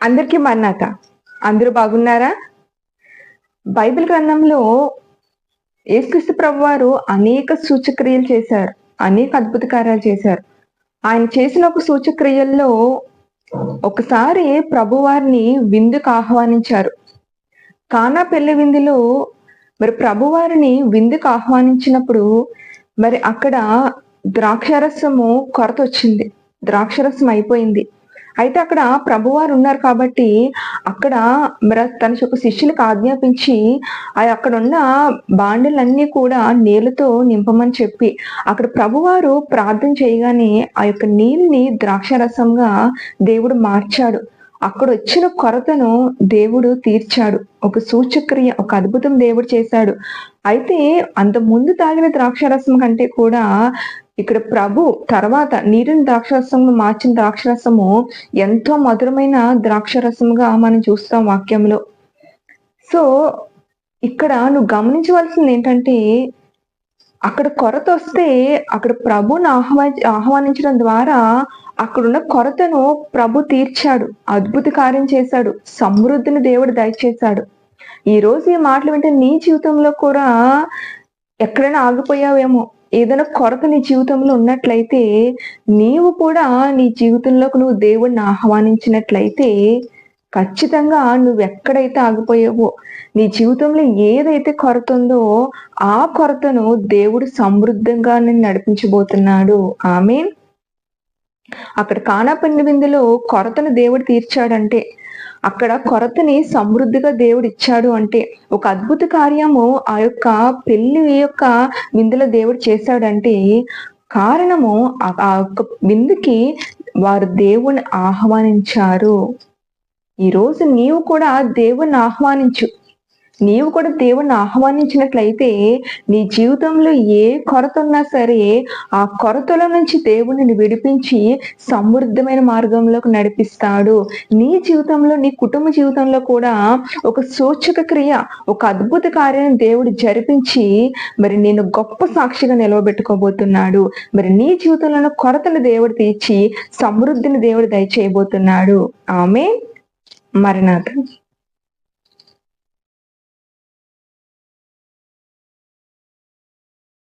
అందరికీ మన్నాత అందరూ బాగున్నారా? బైబిల్ గ్రంథంలో యేసుక్రీస్తు ప్రభు వారు అనేక సూచక్రియలు చేశారు. అనేక అద్భుత కార్యాలు చేశారు. ఆయన చేసిన ఒక సూచక్రియల్లో ఒకసారి ప్రభువారిని విందుకు ఆహ్వానించారు. కానా పెళ్ళి విందులో మరి ప్రభువారిని విందుకు ఆహ్వానించినప్పుడు మరి అక్కడ ద్రాక్షరసము కొరత వచ్చింది. ద్రాక్షరసం అయిపోయింది. అయితే అక్కడ ప్రభువారు ఉన్నారు కాబట్టి అక్కడ మరి తన యొక్క శిష్యులకు ఆజ్ఞాపించి ఆ అక్కడ ఉన్న బాండలన్నీ కూడా నీళ్ళతో నింపమని చెప్పి అక్కడ ప్రభువారు ప్రార్థన చేయగానే ఆ యొక్క నీళ్ళని ద్రాక్షరసంగా దేవుడు మార్చాడు. అక్కడ వచ్చిన కొరతను దేవుడు తీర్చాడు. ఒక సూచక్రియ ఒక అద్భుతం దేవుడు చేశాడు. అయితే అంత ముందు తాగిన ద్రాక్షరసం కంటే కూడా ఇక్కడ ప్రభు తర్వాత నీటిని ద్రాక్షరసము మార్చిన ద్రాక్షరసము ఎంతో మధురమైన ద్రాక్షరసముగా మనం చూస్తాం వాక్యంలో. సో ఇక్కడ నువ్వు గమనించవలసింది ఏంటంటే అక్కడ కొరత వస్తే అక్కడ ప్రభుని ఆహ్వా ఆహ్వానించడం ద్వారా అక్కడున్న కొరతను ప్రభు తీర్చాడు అద్భుత కార్యం చేశాడు సమృద్ధిని దేవుడు దయచేశాడు. ఈ రోజు ఈ మాటలు వింటే నీ జీవితంలో కూడా ఎక్కడైనా ఆగిపోయావేమో. ఏదైనా కొరత నీ జీవితంలో ఉన్నట్లయితే నీవు కూడా నీ జీవితంలోకి నువ్వు దేవుడిని ఆహ్వానించినట్లయితే ఖచ్చితంగా నువ్వు ఎక్కడైతే ఆగిపోయావో నీ జీవితంలో ఏదైతే కొరత ఉందో ఆ కొరతను దేవుడు సమృద్ధంగా నేను నడిపించబోతున్నాడు. ఆమె అక్కడ కానాపండి విందులో కొరతను దేవుడు తీర్చాడంటే అక్కడ కొరతని సమృద్ధిగా దేవుడు ఇచ్చాడు అంటే ఒక అద్భుత కార్యము ఆ యొక్క పెళ్ళి యొక్క విందులో దేవుడు చేశాడంటే కారణము ఆ యొక్క విందుకి వారు దేవుని ఆహ్వానించారు. ఈరోజు నీవు కూడా దేవుణ్ణి ఆహ్వానించు. నీవు కూడా దేవుణ్ణి ఆహ్వానించినట్లయితే నీ జీవితంలో ఏ కొరత ఉన్నా సరే ఆ కొరతల నుంచి దేవుడిని విడిపించి సమృద్ధమైన మార్గంలోకి నడిపిస్తాడు. నీ జీవితంలో నీ కుటుంబ జీవితంలో కూడా ఒక సూచక క్రియ ఒక అద్భుత కార్యం దేవుడు జరిపించి మరి నేను గొప్ప సాక్షిగా నిలవబెట్టుకోబోతున్నాడు. మరి నీ జీవితంలో కొరతలు దేవుడు తీర్చి సమృద్ధిని దేవుడు దయచేయబోతున్నాడు. ఆమె మరణాథ